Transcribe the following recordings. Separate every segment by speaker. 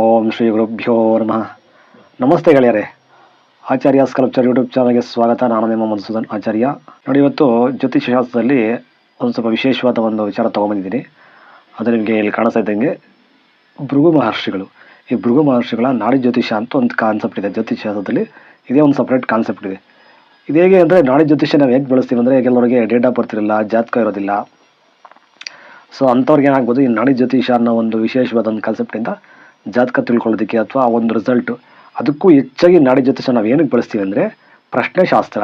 Speaker 1: ಓಂ ಶ್ರೀ ಗುರುಭ್ಯೋ ನಮಃ. ನಮಸ್ತೆ ಗೆಳೆಯರೆ. ಆಚಾರ್ಯ ಸ್ಕಲ್ಪ್ಚರ್ ಯೂಟ್ಯೂಬ್ ಚಾನಲ್ಗೆ ಸ್ವಾಗತ. ನಾನು ನಿಮ್ಮ ಮಧುಸೂದನ್ ಆಚಾರ್ಯ. ನೋಡಿ, ಇವತ್ತು ಜ್ಯೋತಿಷ್ಯ ಶಾಸ್ತ್ರದಲ್ಲಿ ಒಂದು ಸ್ವಲ್ಪ ವಿಶೇಷವಾದ ಒಂದು ವಿಚಾರ ತೊಗೊಂಬಂದಿದ್ದೀನಿ. ಅದು ನಿಮಗೆ ಇಲ್ಲಿ ಕಾಣಿಸ್ತಾ ಇದ್ದಂಗೆ ಭೃಗು ಮಹರ್ಷಿಗಳು. ಈ ಭೃಗು ಮಹರ್ಷಿಗಳ ನಾಡಿ ಜ್ಯೋತಿಷ್ಯ ಅಂತ ಒಂದು ಕಾನ್ಸೆಪ್ಟ್ ಇದೆ. ಜ್ಯೋತಿಷ್ಯ ಶಾಸ್ತ್ರದಲ್ಲಿ ಇದೇ ಒಂದು ಸಪ್ರೇಟ್ ಕಾನ್ಸೆಪ್ಟ್ ಇದೆ. ಇದು ಹೇಗೆ ಅಂದರೆ ನಾಡಿ ಜ್ಯೋತಿಷ್ಯ ನಾವು ಹೇಗೆ ಬಳಸ್ತೀವಿ ಅಂದರೆ ಕೆಲವರಿಗೆ ಡೇಟ್ ಆಫ್ ಬರ್ತ್ ಜಾತಕ ಇರೋದಿಲ್ಲ. ಸೊ ಅಂಥವ್ರಿಗೆ ಏನಾಗ್ಬೋದು ಈ ನಾಡಿ ಜ್ಯೋತಿಷ್ಯ ಅನ್ನೋ ಒಂದು ವಿಶೇಷವಾದ ಒಂದು ಕಾನ್ಸೆಪ್ಟಿಂದ ಜಾತಕ ತಿಳ್ಕೊಳ್ಳೋದಕ್ಕೆ ಅಥವಾ ಆ ಒಂದು ರಿಸಲ್ಟ್ ಅದಕ್ಕೂ ಹೆಚ್ಚಾಗಿ ನಾಡಿ ಜ್ಯೋತಿಷ ನಾವು ಏನಕ್ಕೆ ಬಳಸ್ತೀವಿ ಅಂದರೆ ಪ್ರಶ್ನೆಶಾಸ್ತ್ರ.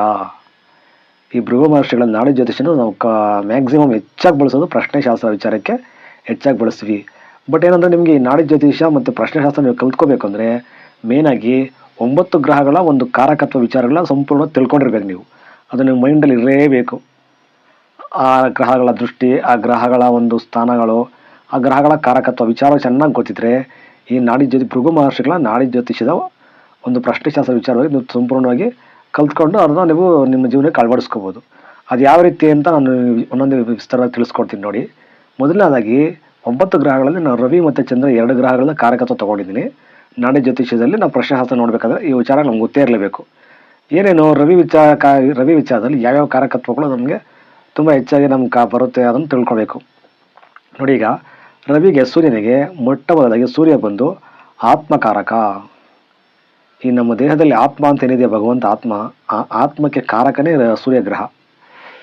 Speaker 1: ಈ ಭೃಗು ಮಹರ್ಷಿಗಳ ನಾಡಿ ಜ್ಯೋತಿಷನ ನಾವು ಕ ಮ್ಯಾಕ್ಸಿಮಮ್ ಹೆಚ್ಚಾಗಿ ಬಳಸೋದು ಪ್ರಶ್ನೆ ಶಾಸ್ತ್ರ ವಿಚಾರಕ್ಕೆ ಹೆಚ್ಚಾಗಿ ಬಳಸ್ತೀವಿ. ಬಟ್ ಏನಂದರೆ ನಿಮಗೆ ಈ ನಾಡಿ ಜ್ಯೋತಿಷ ಮತ್ತು ಪ್ರಶ್ನೆಶಾಸ್ತ್ರ ನೀವು ಕಲ್ತ್ಕೋಬೇಕು ಅಂದರೆ ಮೇನಾಗಿ ಒಂಬತ್ತು ಗ್ರಹಗಳ ಒಂದು ಕಾರಕತ್ವ ವಿಚಾರಗಳ ಸಂಪೂರ್ಣ ತಿಳ್ಕೊಂಡಿರ್ಬೇಕು ನೀವು. ಅದು ನಿಮ್ಮ ಮೈಂಡಲ್ಲಿ ಇರಲೇಬೇಕು. ಆ ಗ್ರಹಗಳ ದೃಷ್ಟಿ, ಆ ಗ್ರಹಗಳ ಒಂದು ಸ್ಥಾನಗಳು, ಆ ಗ್ರಹಗಳ ಕಾರಕತ್ವ ವಿಚಾರ ಚೆನ್ನಾಗಿ ಗೊತ್ತಿದ್ರೆ ಈ ನಾಡಿ ಜ್ಯೋತಿ ಭೃಗು ಮಹರ್ಷಿಗಳ ನಾಡಿ ಜ್ಯೋತಿಷದ ಒಂದು ಪ್ರಶ್ನೆಶಾಸ್ತ್ರ ವಿಚಾರವಾಗಿ ನೀವು ಸಂಪೂರ್ಣವಾಗಿ ಕಲ್ತ್ಕೊಂಡು ಅದನ್ನ ನೀವು ನಿಮ್ಮ ಜೀವನಕ್ಕೆ ಅಳವಡಿಸ್ಕೋಬೋದು. ಅದು ಯಾವ ರೀತಿ ಅಂತ ನಾನು ಒಂದೊಂದು ವಿಸ್ತಾರವಾಗಿ ತಿಳಿಸ್ಕೊಡ್ತೀನಿ ನೋಡಿ. ಮೊದಲನೇದಾಗಿ, ಒಂಬತ್ತು ಗ್ರಹಗಳಲ್ಲಿ ನಾನು ರವಿ ಮತ್ತು ಚಂದ್ರ ಎರಡು ಗ್ರಹಗಳ ಕಾರಕತ್ವ ತೊಗೊಂಡಿದ್ದೀನಿ. ನಾಡಿ ಜ್ಯೋತಿಷ್ಯದಲ್ಲಿ ನಾವು ಪ್ರಶ್ನೆಶಾಸ್ತ್ರ ನೋಡಬೇಕಾದ್ರೆ ಈ ವಿಚಾರ ನಮ್ಗೆ ಗೊತ್ತೇ ಇರಲೇಬೇಕು. ಏನೇನು ರವಿ ವಿಚಾರ ಕಾ, ರವಿ ವಿಚಾರದಲ್ಲಿ ಯಾವ್ಯಾವ ಕಾರಕತ್ವಗಳು ನಮಗೆ ತುಂಬ ಹೆಚ್ಚಾಗಿ ನಮ್ಗೆ ಕಾ ಬರುತ್ತೆ ಅದನ್ನು ತಿಳ್ಕೊಬೇಕು. ನೋಡಿ ಈಗ ರವಿಗೆ ಸೂರ್ಯನಿಗೆ ಮೊಟ್ಟ ಮೊದಲಾಗಿ ಸೂರ್ಯ ಬಂದು ಆತ್ಮಕಾರಕ. ಈ ನಮ್ಮ ದೇಹದಲ್ಲಿ ಆತ್ಮ ಅಂತ ಏನಿದೆ? ಭಗವಂತ ಆತ್ಮ. ಆ ಆತ್ಮಕ್ಕೆ ಕಾರಕನೇ ಸೂರ್ಯಗ್ರಹ.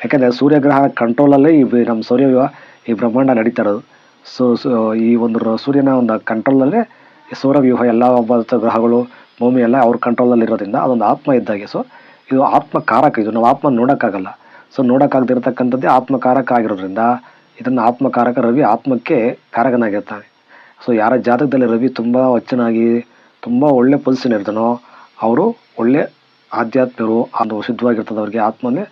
Speaker 1: ಯಾಕೆಂದರೆ ಸೂರ್ಯಗ್ರಹ ಕಂಟ್ರೋಲಲ್ಲೇ ಈ ನಮ್ಮ ಸೂರ್ಯ ಈ ಬ್ರಹ್ಮಾಂಡ ನಡೀತಾ ಇರೋದು. ಸೊ ಈ ಒಂದು ಸೂರ್ಯನ ಒಂದು ಕಂಟ್ರೋಲಲ್ಲೇ ಈ ಸೌರವ್ಯೂಹ ಎಲ್ಲ ಗ್ರಹಗಳು, ಭೂಮಿ ಎಲ್ಲ ಅವ್ರ ಕಂಟ್ರೋಲಲ್ಲಿ ಇರೋದ್ರಿಂದ ಅದೊಂದು ಆತ್ಮ ಇದ್ದಾಗೆ. ಸೊ ಇದು ಆತ್ಮಕಾರಕ. ಇದು ನಾವು ಆತ್ಮ ನೋಡೋಕ್ಕಾಗಲ್ಲ. ಸೊ ನೋಡೋಕ್ಕಾಗದಿರ್ತಕ್ಕಂಥದ್ದೇ ಆತ್ಮಕಾರಕ ಆಗಿರೋದ್ರಿಂದ ಇದನ್ನು ಆತ್ಮಕಾರಕ ರವಿ ಆತ್ಮಕ್ಕೆ ಕಾರಕನಾಗಿರ್ತಾನೆ. ಸೊ ಯಾರ ಜಾತಕದಲ್ಲಿ ರವಿ ತುಂಬ ವಚ್ಚನಾಗಿ, ತುಂಬ ಒಳ್ಳೆ ಪೊಸಿಷನ್ ಇರ್ತಾನೋ, ಅವರು ಒಳ್ಳೆ ಆಧ್ಯಾತ್ಮರು ಅದು ಶುದ್ಧವಾಗಿರ್ತದೆ ಅವರಿಗೆ ಆತ್ಮನೇ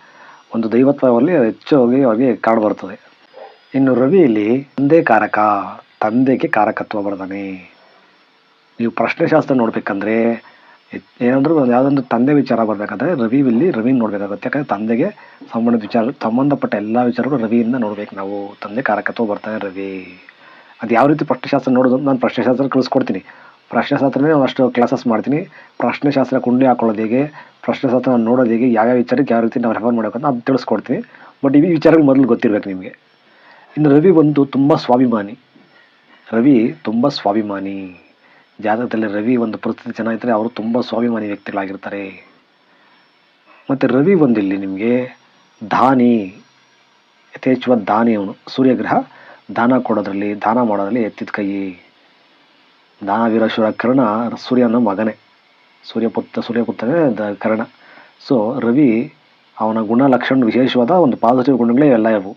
Speaker 1: ಒಂದು ದೈವತ್ವದಲ್ಲಿ ಹೆಚ್ಚು ಹೆಚ್ಚಾಗಿ ಅವರಿಗೆ ಕಾಡು ಬರ್ತದೆ ಇನ್ನು ರವಿಯಲ್ಲಿ ತಂದೆ ಕಾರಕ, ತಂದೆಗೆ ಕಾರಕತ್ವ ಬರ್ತಾನೆ ನೀವು ಪ್ರಶ್ನೆಶಾಸ್ತ್ರ ನೋಡ್ಬೇಕಂದ್ರೆ ಏನಂದ್ರೂ ಒಂದು ಯಾವುದೊಂದು ತಂದೆ ವಿಚಾರ ಬರಬೇಕಾದ್ರೆ ರವಿಯಲ್ಲಿ ರವಿನ ನೋಡಬೇಕಾಗುತ್ತೆ. ಯಾಕಂದರೆ ತಂದೆಗೆ ಸಂಬಂಧಿತ ವಿಚಾರ, ಸಂಬಂಧಪಟ್ಟ ಎಲ್ಲ ವಿಚಾರಗಳು ರವಿಯಿಂದ ನೋಡ್ಬೇಕು ನಾವು. ತಂದೆ ಕಾರಕತ್ವ ಬರ್ತಾನೆ ರವಿ. ಅದು ಯಾವ ರೀತಿ ಪ್ರಶ್ನೆಶಾಸ್ತ್ರ ನೋಡೋದು ನಾನು ಪ್ರಶ್ನೆಶಾಸ್ತ್ರ ಕಲಿಸ್ಕೊಡ್ತೀನಿ ಪ್ರಶ್ನೆಶಾಸ್ತ್ರನೇ ಅಷ್ಟು ಕ್ಲಾಸಸ್ ಮಾಡ್ತೀನಿ. ಪ್ರಶ್ನೆಶಾಸ್ತ್ರ ಕುಂಡಿ ಹಾಕೊಳ್ಳೋದು ಹೇಗೆ? ಪ್ರಶ್ನೆಶಾಸ್ತ್ರ ನೋಡೋದು ಹೇಗೆ? ಯಾವ್ಯಾವ ವಿಚಾರಕ್ಕೆ ಯಾವ ರೀತಿ ನಾವು ರೆಫರ್ ಮಾಡಬೇಕು ಅಂತ ಅದು ತಿಳಿಸ್ಕೊಡ್ತೀನಿ. ಬಟ್ ಈ ವಿಚಾರಗಳು ಮೊದಲು ಗೊತ್ತಿರಬೇಕು ನಿಮಗೆ. ಇನ್ನು ರವಿ ಬಂದು ತುಂಬ ಸ್ವಾಭಿಮಾನಿ. ರವಿ ತುಂಬ ಸ್ವಾಭಿಮಾನಿ. ಜಾತಕದಲ್ಲಿ ರವಿ ಒಂದು ಪರಿಸ್ಥಿತಿ ಚೆನ್ನಾಗಿದ್ದರೆ ಅವರು ತುಂಬ ಸ್ವಾಭಿಮಾನಿ ವ್ಯಕ್ತಿಗಳಾಗಿರ್ತಾರೆ. ಮತ್ತು ರವಿ ಬಂದಿಲ್ಲಿ ನಿಮಗೆ ದಾನಿ ಯಥೇಚ್ಛವಾದ ದಾನಿ ಅವನು, ಸೂರ್ಯಗ್ರಹ, ದಾನ ಕೊಡೋದ್ರಲ್ಲಿ, ದಾನ ಮಾಡೋದ್ರಲ್ಲಿ ಎತ್ತಿದ ಕೈ. ದಾನ ವೀರಶ್ವರ ಕರ್ಣ ಸೂರ್ಯನ ಮಗನೇ. ಸೂರ್ಯಪುತ್ರ, ಸೂರ್ಯಪುತ್ರನೇ ದ ಕರ್ಣ. ಸೊ ರವಿ ಅವನ ಗುಣ ಲಕ್ಷಣ ವಿಶೇಷವಾದ ಒಂದು ಪಾಸಿಟಿವ್ ಗುಣಗಳೇ ಎಲ್ಲ ಇವು.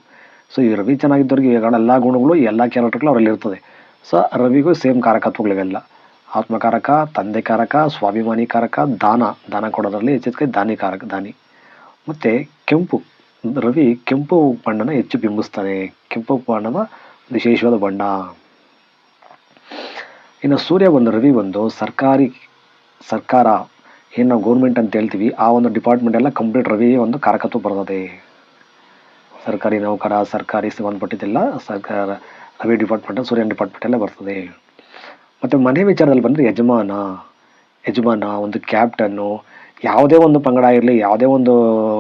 Speaker 1: ಸೊ ಈ ರವಿ ಚೆನ್ನಾಗಿದ್ದವ್ರಿಗೆ ಇವಾಗ ಎಲ್ಲ ಗುಣಗಳು ಎಲ್ಲ ಕ್ಯಾರೆಕ್ಟರ್ಗಳು ಅವರಲ್ಲಿರ್ತದೆ. So ರವಿಗೂ same ಕಾರಕತ್ವಗಳಿವೆಲ್ಲ. ಆತ್ಮಕಾರಕ ತಂದೆ ಕಾರಕ ಸ್ವಾಭಿಮಾನಿ ಕಾರಕ ದಾನ ದಾನ ಕೊಡೋದರಲ್ಲಿ ದಾನಿ ಕಾರಕ ದಾನಿ. ಮತ್ತು ಕೆಂಪು, ರವಿ ಕೆಂಪು ಬಣ್ಣನ ಹೆಚ್ಚು ಬಿಂಬಿಸ್ತಾನೆ. ಕೆಂಪು ಬಣ್ಣದ ವಿಶೇಷವಾದ ಬಣ್ಣ. ಇನ್ನು ಸೂರ್ಯ ಒಂದು ರವಿ ಒಂದು ಸರ್ಕಾರಿ, ಸರ್ಕಾರ, ಏನು ನಾವು ಗೌರ್ಮೆಂಟ್ ಅಂತ ಹೇಳ್ತೀವಿ, ಆ ಒಂದು ಡಿಪಾರ್ಟ್ಮೆಂಟ್ ಎಲ್ಲ ಕಂಪ್ಲೀಟ್ ರವಿ ಒಂದು ಕಾರಕತ್ವ ಬರ್ತದೆ. ಸರ್ಕಾರಿ ನೌಕರ, ಸರ್ಕಾರಿ ಸಂಬಂಧಪಟ್ಟಿದ್ದೆಲ್ಲ ಸರ್ಕಾರ, ರವಿ ಡಿಪಾರ್ಟ್ಮೆಂಟ್ ಸೂರ್ಯನ ಡಿಪಾರ್ಟ್ಮೆಂಟ್ ಎಲ್ಲ ಬರ್ತದೆ. ಮತ್ತು ಮನೆ ವಿಚಾರದಲ್ಲಿ ಬಂದರೆ ಯಜಮಾನ ಯಜಮಾನ ಒಂದು ಕ್ಯಾಪ್ಟನ್ನು ಯಾವುದೇ ಒಂದು ಪಂಗಡ ಇರಲಿ, ಯಾವುದೇ ಒಂದು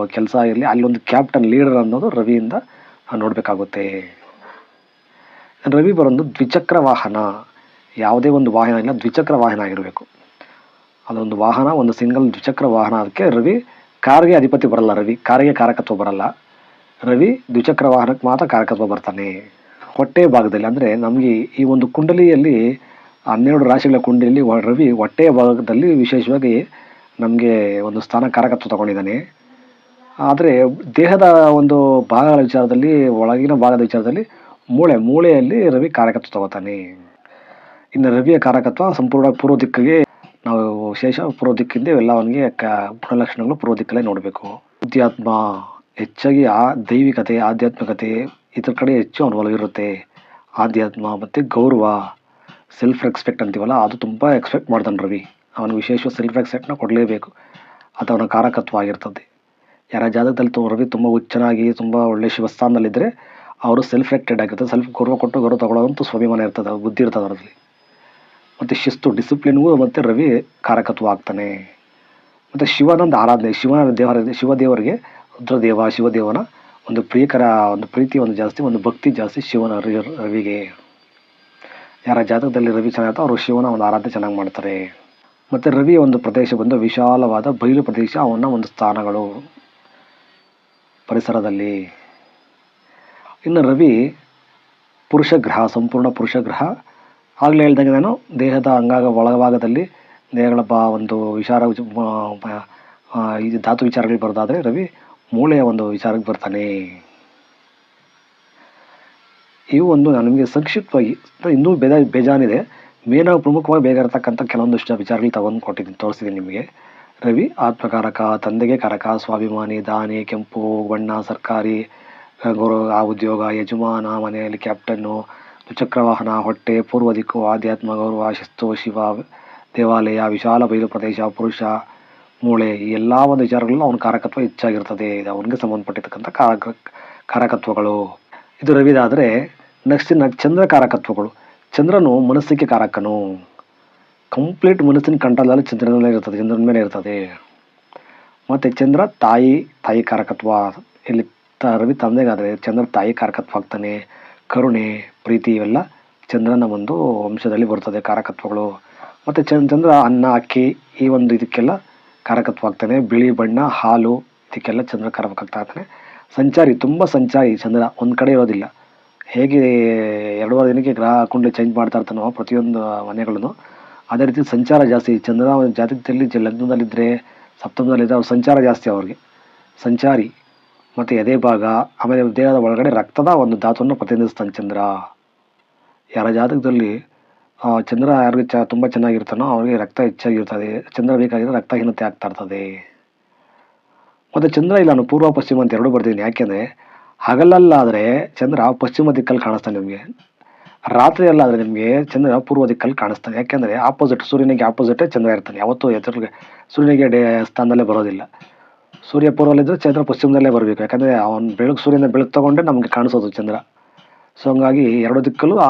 Speaker 1: ಕೆಲಸ ಇರಲಿ, ಅಲ್ಲಿ ಒಂದು ಕ್ಯಾಪ್ಟನ್ ಲೀಡರ್ ಅನ್ನೋದು ರವಿಯಿಂದ ನೋಡಬೇಕಾಗುತ್ತೆ. ರವಿ ಬರೋದು ದ್ವಿಚಕ್ರ ವಾಹನ. ಯಾವುದೇ ಒಂದು ವಾಹನ ಇಲ್ಲ, ದ್ವಿಚಕ್ರ ವಾಹನ ಆಗಿರಬೇಕು. ಅದೊಂದು ವಾಹನ, ಒಂದು ಸಿಂಗಲ್ ದ್ವಿಚಕ್ರ ವಾಹನ. ಅದಕ್ಕೆ ರವಿ ಕಾರ್ಗೆ ಅಧಿಪತಿ ಬರಲ್ಲ, ರವಿ ಕಾರಿಗೆ ಕಾರಕತ್ವ ಬರಲ್ಲ. ರವಿ ದ್ವಿಚಕ್ರ ವಾಹನಕ್ಕೆ ಮಾತ್ರ ಕಾರಕತ್ವ ಬರ್ತಾನೆ. ಹೊಟ್ಟೆ ಭಾಗದಲ್ಲಿ ಅಂದರೆ ನಮಗೆ ಈ ಒಂದು ಕುಂಡಲಿಯಲ್ಲಿ ಹನ್ನೆರಡು ರಾಶಿಗಳ ಕುಂಡಿಯಲ್ಲಿ ರವಿ ಹೊಟ್ಟೆಯ ಭಾಗದಲ್ಲಿ ವಿಶೇಷವಾಗಿ ನಮಗೆ ಒಂದು ಸ್ಥಾನ ಕಾರಕತ್ವ ತಗೊಂಡಿದ್ದಾನೆ. ಆದರೆ ದೇಹದ ಒಂದು ಭಾಗಗಳ ವಿಚಾರದಲ್ಲಿ, ಒಳಗಿನ ಭಾಗದ ವಿಚಾರದಲ್ಲಿ ಮೂಳೆ, ಮೂಳೆಯಲ್ಲಿ ರವಿ ಕಾರಕತ್ವ ತಗೋತಾನೆ. ಇನ್ನು ರವಿಯ ಕಾರಕತ್ವ ಸಂಪೂರ್ಣ ಪೂರ್ವ ದಿಕ್ಕಿಗೆ ನಾವು ವಿಶೇಷ ಪೂರ್ವ ದಿಕ್ಕಿಂದ ಎಲ್ಲ ಅವನಿಗೆ ಕ ಗುಣಲಕ್ಷಣಗಳು ಪೂರ್ವ ದಿಕ್ಕಲ್ಲೇ ನೋಡಬೇಕು. ಅಧ್ಯಾತ್ಮ ಹೆಚ್ಚಾಗಿ ಆ ದೈವಿಕತೆ, ಆಧ್ಯಾತ್ಮಿಕತೆ ಇದ್ರ ಕಡೆ ಹೆಚ್ಚು ಅವನ ಒಲವಿರುತ್ತೆ ಆಧ್ಯಾತ್ಮ ಮತ್ತು ಗೌರವ ಸೆಲ್ಫ್ ರೆಸ್ಪೆಕ್ಟ್ ಅಂತೀವಲ್ಲ, ಅದು ತುಂಬ ಎಕ್ಸ್ಪೆಕ್ಟ್ ಮಾಡ್ತಾನೆ ರವಿ. ಅವನು ವಿಶೇಷ ಸೆಲ್ಫ್ ರೆಸ್ಪೆಕ್ಟ್ನ ಕೊಡಲೇಬೇಕು. ಅದು ಅವನ ಕಾರಕತ್ವ ಆಗಿರ್ತದೆ. ಯಾರ ಜಾತಕದಲ್ಲಿ ತುಂಬ ರವಿ ತುಂಬ ಹುಚ್ಚನಾಗಿ, ತುಂಬ ಒಳ್ಳೆ ಶಿವಸ್ಥಾನದಲ್ಲಿದ್ದರೆ ಅವರು ಸೆಲ್ಫ್ ರೆಕ್ಟೆಡ್ ಆಗಿರ್ತದೆ ಸೆಲ್ಫ್ ಗೌರವ ಕೊಟ್ಟು ಗೌರವ ತಗೊಳ್ಳೋದಂತೂ ಸ್ವಾಭಿಮಾನ ಇರ್ತದೆ. ಬುದ್ಧಿ ಇರ್ತದೆ ಅವರಲ್ಲಿ. ಮತ್ತು ಶಿಸ್ತು ಡಿಸಿಪ್ಲಿನ್ಗೂ ಮತ್ತು ರವಿ ಕಾರಕತ್ವ ಆಗ್ತಾನೆ. ಮತ್ತು ಶಿವನೊಂದು ಆರಾಧನೆ, ಶಿವನ ದೇವರ, ಶಿವದೇವರಿಗೆ, ರುದ್ರದೇವ, ಶಿವದೇವನ ಒಂದು ಪ್ರಿಯಕರ, ಒಂದು ಪ್ರೀತಿ ಒಂದು ಜಾಸ್ತಿ, ಒಂದು ಭಕ್ತಿ ಜಾಸ್ತಿ ಶಿವನ ರವಿಗೆ. ಯಾರ ಜಾತಕದಲ್ಲಿ ರವಿ ಚೆನ್ನಾಗಿ ಅವರು ಶಿವನ ಒಂದು ಆರಾಧನೆ ಚೆನ್ನಾಗಿ ಮಾಡ್ತಾರೆ. ಮತ್ತು ರವಿಯ ಒಂದು ಪ್ರದೇಶ ಬಂದು ವಿಶಾಲವಾದ ಬಯಲು ಪ್ರದೇಶ ಅವನ ಒಂದು ಸ್ಥಾನಗಳು ಪರಿಸರದಲ್ಲಿ. ಇನ್ನು ರವಿ ಪುರುಷ ಗ್ರಹ, ಸಂಪೂರ್ಣ ಪುರುಷ ಗ್ರಹ. ಆಗಲೇ ಹೇಳ್ದಂಗೆ ನಾನು ದೇಹದ ಅಂಗಾಗ ಒಳಭಾಗದಲ್ಲಿ ದೇಹಗಳ ಬಾ ಒಂದು ವಿಚಾರ ಇದು ಧಾತು ವಿಚಾರಗಳು ಬರೋದಾದರೆ ರವಿ ಮೂಳೆಯ ಒಂದು ವಿಚಾರಕ್ಕೆ ಬರ್ತಾನೆ. ಇವು ಒಂದು ನಿಮಗೆ ಸಂಕ್ಷಿಪ್ತವಾಗಿ ಇನ್ನೂ ಬೇಜ ಬೇಜಾನಿದೆ ಮೇನ ಪ್ರಮುಖವಾಗಿ ಬೇಕಾಗಿರ್ತಕ್ಕಂಥ ಕೆಲವೊಂದಿಷ್ಟು ವಿಚಾರಗಳು ತಗೊಂಡು ಕೊಟ್ಟಿದ್ದೀನಿ, ತೋರಿಸಿದ್ದೀನಿ ನಿಮಗೆ. ರವಿ, ಆತ್ಮಕಾರಕ, ತಂದೆಗೆ ಕಾರಕ, ಸ್ವಾಭಿಮಾನಿ, ದಾನಿ, ಕೆಂಪು, ಬಣ್ಣ, ಸರ್ಕಾರಿ ಗುರು ಗೌರವ, ಆ, ಉದ್ಯೋಗ, ಯಜಮಾನ, ಮನೆಯಲ್ಲಿ ಕ್ಯಾಪ್ಟನ್ನು, ದ್ವಿಚಕ್ರ ವಾಹನ, ಹೊಟ್ಟೆ, ಪೂರ್ವ ದಿಕ್ಕು, ಆಧ್ಯಾತ್ಮ, ಗೌರವ, ಶಿಸ್ತು, ಶಿವ, ದೇವಾಲಯ, ವಿಶಾಲ ಬಯಲು ಪ್ರದೇಶ, ಪುರುಷ, ಮೂಳೆ, ಈ ಎಲ್ಲ ಒಂದು ವಿಚಾರಗಳಲ್ಲೂ ಅವನ ಕಾರಕತ್ವ ಹೆಚ್ಚಾಗಿರ್ತದೆ. ಇದು ಅವನಿಗೆ ಸಂಬಂಧಪಟ್ಟಿರ್ತಕ್ಕಂಥ ಕಾರಕ, ಕಾರಕತ್ವಗಳು. ಇದು ರವಿದಾದರೆ ನೆಕ್ಸ್ಟ್ ಇನ್ನು ಚಂದ್ರ ಕಾರಕತ್ವಗಳು. ಚಂದ್ರನು ಮನಸ್ಸಿಗೆ ಕಾರಕನು. ಕಂಪ್ಲೀಟ್ ಮನಸ್ಸಿನ ಕಂಟ್ರೋಲಲ್ಲಿ ಚಂದ್ರನಲ್ಲೇ ಇರ್ತದೆ, ಚಂದ್ರನ ಮೇಲೆ ಇರ್ತದೆ. ಮತ್ತು ಚಂದ್ರ ತಾಯಿ ತಾಯಿ ಕಾರಕತ್ವ. ಇಲ್ಲಿ ತ, ರವಿ ತಂದೆಗಾದರೆ ಚಂದ್ರ ತಾಯಿ ಕಾರಕತ್ವ ಆಗ್ತಾನೆ. ಕರುಣೆ, ಪ್ರೀತಿ ಇವೆಲ್ಲ ಚಂದ್ರನ ಒಂದು ವಂಶದಲ್ಲಿ ಬರ್ತದೆ ಕಾರಕತ್ವಗಳು. ಮತ್ತು ಚಂದ್ರ ಅನ್ನ, ಅಕ್ಕಿ ಈ ಒಂದು ಇದಕ್ಕೆಲ್ಲ ಕಾರಕತ್ವ ಆಗ್ತಾನೆ. ಬಿಳಿ ಬಣ್ಣ, ಹಾಲು, ಇದಕ್ಕೆಲ್ಲ ಚಂದ್ರ ಕಾರಕ ಆಗ್ತಾನೆ. ಸಂಚಾರಿ, ತುಂಬ ಸಂಚಾರಿ ಚಂದ್ರ. ಒಂದು ಕಡೆ ಇರೋದಿಲ್ಲ. ಹೇಗೆ ಎರಡೂವರೆ ದಿನಕ್ಕೆ ಗ್ರಹ ಕುಂಡಲಿ ಚೇಂಜ್ ಮಾಡ್ತಾ ಇರ್ತಾನೋ ಪ್ರತಿಯೊಂದು ಮನೆಗಳನ್ನು ಅದೇ ರೀತಿ ಸಂಚಾರ ಜಾಸ್ತಿ. ಚಂದ್ರ ಜಾತಕದಲ್ಲಿ ಜ- ಲಗ್ನದಲ್ಲಿದ್ದರೆ ಸಪ್ತಮದಲ್ಲಿದ್ದರೆ ಅವ್ರ ಸಂಚಾರ ಜಾಸ್ತಿ ಅವ್ರಿಗೆ. ಸಂಚಾರಿ ಮತ್ತು ಎದೆ ಭಾಗ, ಆಮೇಲೆ ದೇಹದ ಒಳಗಡೆ ರಕ್ತದ ಒಂದು ಧಾತುವನ್ನು ಪ್ರತಿನಿಧಿಸ್ತಾನೆ ಚಂದ್ರ. ಯಾರ ಜಾತಕದಲ್ಲಿ ಚಂದ್ರ ಯಾರಿಗೆ ಚ ತುಂಬ ಚೆನ್ನಾಗಿರ್ತಾನೋ ಅವರಿಗೆ ರಕ್ತ ಹೆಚ್ಚಾಗಿರ್ತದೆ. ಚಂದ್ರ ಬೇಕಾಗಿದ್ರೆ ರಕ್ತಹೀನತೆ ಆಗ್ತಾ ಇರ್ತದೆ. ಮತ್ತು ಚಂದ್ರ ಇಲ್ಲ, ನಾನು ಪೂರ್ವ ಪಶ್ಚಿಮ ಅಂತ ಎರಡೂ ಬರ್ತೀನಿ ಯಾಕೆಂದರೆ ಹಗಲಲ್ಲಾದರೆ ಚಂದ್ರ ಪಶ್ಚಿಮ ದಿಕ್ಕಲ್ಲಿ ಕಾಣಿಸ್ತಾನೆ ನಿಮಗೆ. ರಾತ್ರಿ ಅಲ್ಲಾದರೆ ನಿಮಗೆ ಚಂದ್ರ ಪೂರ್ವ ದಿಕ್ಕಲ್ಲಿ ಕಾಣಿಸ್ತಾನೆ. ಯಾಕೆಂದರೆ ಆಪೋಸಿಟ್ ಸೂರ್ಯನಿಗೆ ಆಪೋಸಿಟೇ ಚಂದ್ರ ಇರ್ತಾನೆ. ಯಾವತ್ತೂ ಎದುರಿಗೆ ಸೂರ್ಯನಿಗೆ ಡೇ ಸ್ಥಾನದಲ್ಲೇ ಬರೋದಿಲ್ಲ. ಸೂರ್ಯ ಪೂರ್ವದಲ್ಲಿದ್ದರೆ ಚಂದ್ರ ಪಶ್ಚಿಮದಲ್ಲೇ ಬರಬೇಕು. ಯಾಕಂದರೆ ಅವನು ಬೆಳಕು ಸೂರ್ಯನ ಬೆಳಕು ತಗೊಂಡೇ ನಮಗೆ ಕಾಣಿಸೋದು ಚಂದ್ರ. ಸೊ ಹಂಗಾಗಿ ಎರಡು ದಿಕ್ಕಲ್ಲೂ ಆ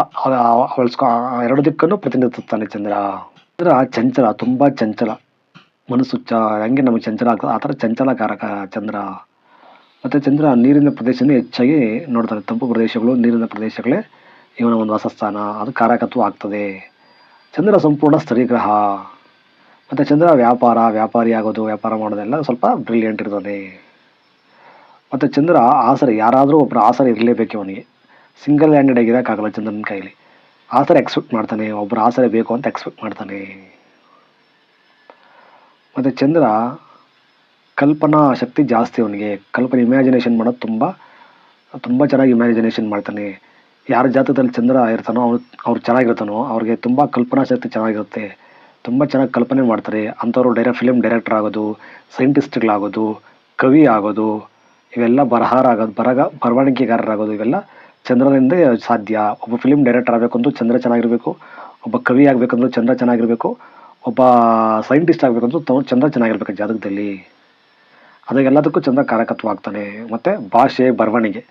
Speaker 1: ಎರಡು ದಿಕ್ಕನ್ನು ಪ್ರತಿನಿಧಿಸುತ್ತಾನೆ ಚಂದ್ರ. ಚಂದ್ರ ಚಂಚಲ, ತುಂಬ ಚಂಚಲ. ಮನಸ್ಸು ಚ, ಹೆಂಗೆ ನಮಗೆ ಚಂಚಲ ಆಗ್ತದೆ. ಆ ಥರ ಚಂಚಲಕಾರಕ ಚಂದ್ರ. ಮತ್ತು ಚಂದ್ರ ನೀರಿನ ಪ್ರದೇಶನೇ ಹೆಚ್ಚಾಗಿ ನೋಡ್ತಾರೆ. ತಂಪು ಪ್ರದೇಶಗಳು, ನೀರಿನ ಪ್ರದೇಶಗಳೇ ಇವನ ಒಂದು ವಾಸಸ್ಥಾನ. ಅದು ಕಾರಕತ್ವ ಆಗ್ತದೆ. ಚಂದ್ರ ಸಂಪೂರ್ಣ ಸ್ಥಳೀಗ್ರಹ. ಮತ್ತು ಚಂದ್ರ ವ್ಯಾಪಾರ, ವ್ಯಾಪಾರಿ ಆಗೋದು, ವ್ಯಾಪಾರ ಮಾಡೋದೆಲ್ಲ ಸ್ವಲ್ಪ ಬ್ರಿಲಿಯಂಟ್ ಇರ್ತದೆ. ಮತ್ತು ಚಂದ್ರ ಆಸರೆ, ಯಾರಾದರೂ ಒಬ್ಬರು ಆಸರೆ ಇರಲೇಬೇಕು ಅವನಿಗೆ. ಸಿಂಗಲ್ ಹ್ಯಾಂಡೆಡ್ ಆಗಿರೋಕ್ಕಾಗಲ್ಲ ಚಂದ್ರನ ಕೈಲಿ. ಆಸರೆ ಎಕ್ಸ್ಪೆಕ್ಟ್ ಮಾಡ್ತಾನೆ. ಒಬ್ಬರು ಆಸರೆ ಬೇಕು ಅಂತ ಎಕ್ಸ್ಪೆಕ್ಟ್ ಮಾಡ್ತಾನೆ. ಮತ್ತು ಚಂದ್ರ ಕಲ್ಪನಾ ಶಕ್ತಿ ಜಾಸ್ತಿ ಅವನಿಗೆ. ಕಲ್ಪನೆ ಇಮ್ಯಾಜಿನೇಷನ್ ಮಾಡೋದು ತುಂಬ ತುಂಬ ಚೆನ್ನಾಗಿ ಇಮ್ಯಾಜಿನೇಷನ್ ಮಾಡ್ತಾನೆ. ಯಾರ ಜಾತಕದಲ್ಲಿ ಚಂದ್ರ ಇರ್ತಾನೋ ಅವ್ರು ಅವ್ರು ಚೆನ್ನಾಗಿರ್ತಾನೋ ಅವ್ರಿಗೆ ತುಂಬ ಕಲ್ಪನಾ ಶಕ್ತಿ ಚೆನ್ನಾಗಿರುತ್ತೆ. ತುಂಬ ಚೆನ್ನಾಗಿ ಕಲ್ಪನೆ ಮಾಡ್ತಾರೆ. ಅಂಥವ್ರು ಡೈರೆಕ್ಟ್ ಫಿಲಮ್ ಡೈರೆಕ್ಟರ್ ಆಗೋದು ಸೈಂಟಿಸ್ಟ್ಗಳಾಗೋದು ಕವಿ ಆಗೋದು, ಇವೆಲ್ಲ ಬರಹಾರ ಆಗೋದು, ಬರಗ, ಬರವಣಿಗೆಗಾರರಾಗೋದು, ಇವೆಲ್ಲ ಚಂದ್ರನಿಂದ ಸಾಧ್ಯ. ಒಬ್ಬ ಫಿಲಿಮ್ ಡೈರೆಕ್ಟರ್ ಆಗಬೇಕು ಅಂದ್ರೂ ಚಂದ್ರ ಚೆನ್ನಾಗಿರಬೇಕು, ಒಬ್ಬ ಕವಿ ಆಗಬೇಕಂದ್ರೂ ಚಂದ್ರ ಚೆನ್ನಾಗಿರಬೇಕು, ಒಬ್ಬ ಸೈಂಟಿಸ್ಟ್ ಆಗಬೇಕಂದ್ರೂ ತಮ್ಮ ಚಂದ್ರ ಚೆನ್ನಾಗಿರ್ಬೇಕು ಜಾತಕದಲ್ಲಿ. ಅದಕ್ಕೆಲ್ಲದಕ್ಕೂ ಚಂದ್ರ ಕಾರಕತ್ವ ಆಗ್ತಾನೆ ಮತ್ತು ಭಾಷೆ, ಬರವಣಿಗೆ.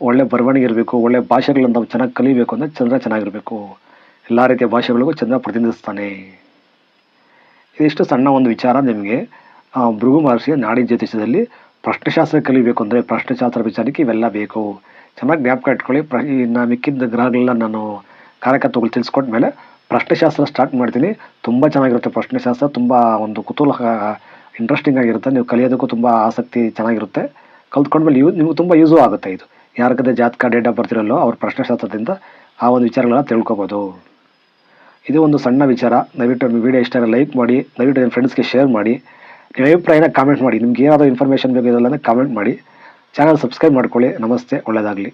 Speaker 1: ಒಳ್ಳೆ ಬರವಣಿಗೆ ಇರಬೇಕು, ಒಳ್ಳೆ ಭಾಷೆಗಳನ್ನು ನಾವು ಚೆನ್ನಾಗಿ ಕಲಿಬೇಕು ಅಂದರೆ ಚಂದ್ರ ಚೆನ್ನಾಗಿರಬೇಕು. ಎಲ್ಲ ರೀತಿಯ ಭಾಷೆಗಳಿಗೂ ಚಂದ್ರ ಪ್ರತಿನಿಧಿಸ್ತಾನೆ. ಇದಿಷ್ಟು ಸಣ್ಣ ಒಂದು ವಿಚಾರ ನಿಮಗೆ. ಭೃಗು ಮಹರ್ಷಿಯ ನಾಡಿ ಜ್ಯೋತಿಷ್ಯದಲ್ಲಿ ಪ್ರಶ್ನೆಶಾಸ್ತ್ರ ಕಲಿಬೇಕು ಅಂದರೆ ಪ್ರಶ್ನೆಶಾಸ್ತ್ರ ವಿಚಾರಕ್ಕೆ ಇವೆಲ್ಲ ಬೇಕು. ಚೆನ್ನಾಗಿ ಜ್ಞಾಪಕ ಇಟ್ಕೊಳ್ಳಿ. ಪ್ರ ಇನ್ನು ಮಿಕ್ಕಿದ್ದ ಗ್ರಹಗಳನ್ನ ನಾನು ಕಾರ್ಯಕರ್ತಗಳು ತಿಳಿಸ್ಕೊಟ್ಮೇಲೆ ಪ್ರಶ್ನೆಶಾಸ್ತ್ರ ಸ್ಟಾರ್ಟ್ ಮಾಡ್ತೀನಿ. ತುಂಬ ಚೆನ್ನಾಗಿರುತ್ತೆ ಪ್ರಶ್ನೆಶಾಸ್ತ್ರ. ತುಂಬ ಒಂದು ಕುತೂಹಲ ಇಂಟ್ರೆಸ್ಟಿಂಗ್ ಆಗಿರುತ್ತೆ. ನೀವು ಕಲಿಯೋದಕ್ಕೂ ತುಂಬ ಆಸಕ್ತಿ ಚೆನ್ನಾಗಿರುತ್ತೆ. ಕಲ್ತ್ಕೊಂಡ್ಮೇಲೆ ಯೂ ನಿಮ್ಗೆ ತುಂಬ ಯೂಸು ಆಗುತ್ತೆ ಇದು. ಯಾರಿಗದೇ ಜಾತಕ ಡೇಟಾ ಆಫ್ ಬರ್ತಿರಲ್ಲೋ ಅವ್ರ ಪ್ರಶ್ನೆಶಾಸ್ತ್ರದಿಂದ ಆ ಒಂದು ವಿಚಾರಗಳನ್ನ ತಿಳ್ಕೊಬೋದು. ಇದು ಒಂದು ಸಣ್ಣ ವಿಚಾರ. ದಯವಿಟ್ಟು ನಿಮ್ಮ ವಿಡಿಯೋ ಇಷ್ಟ ಲೈಕ್ ಮಾಡಿ, ದಯವಿಟ್ಟು ನಿಮ್ಮ ಫ್ರೆಂಡ್ಸ್ಗೆ ಶೇರ್ ಮಾಡಿ. ನಿಮ್ಮ ಅಭಿಪ್ರಾಯನ ಕಾಮೆಂಟ್ ಮಾಡಿ. ನಿಮ್ಗೆ ಏನಾದರೂ ಇನ್ಫಾರ್ಮೇಷನ್ ಬೇಕು ಇದೆಲ್ಲ ಕಾಮೆಂಟ್ ಮಾಡಿ. ಚಾನಲ್ ಸಬ್ಸ್ಕ್ರೈಬ್ ಮಾಡ್ಕೊಳ್ಳಿ. ನಮಸ್ತೆ. ಒಳ್ಳೆಯದಾಗಲಿ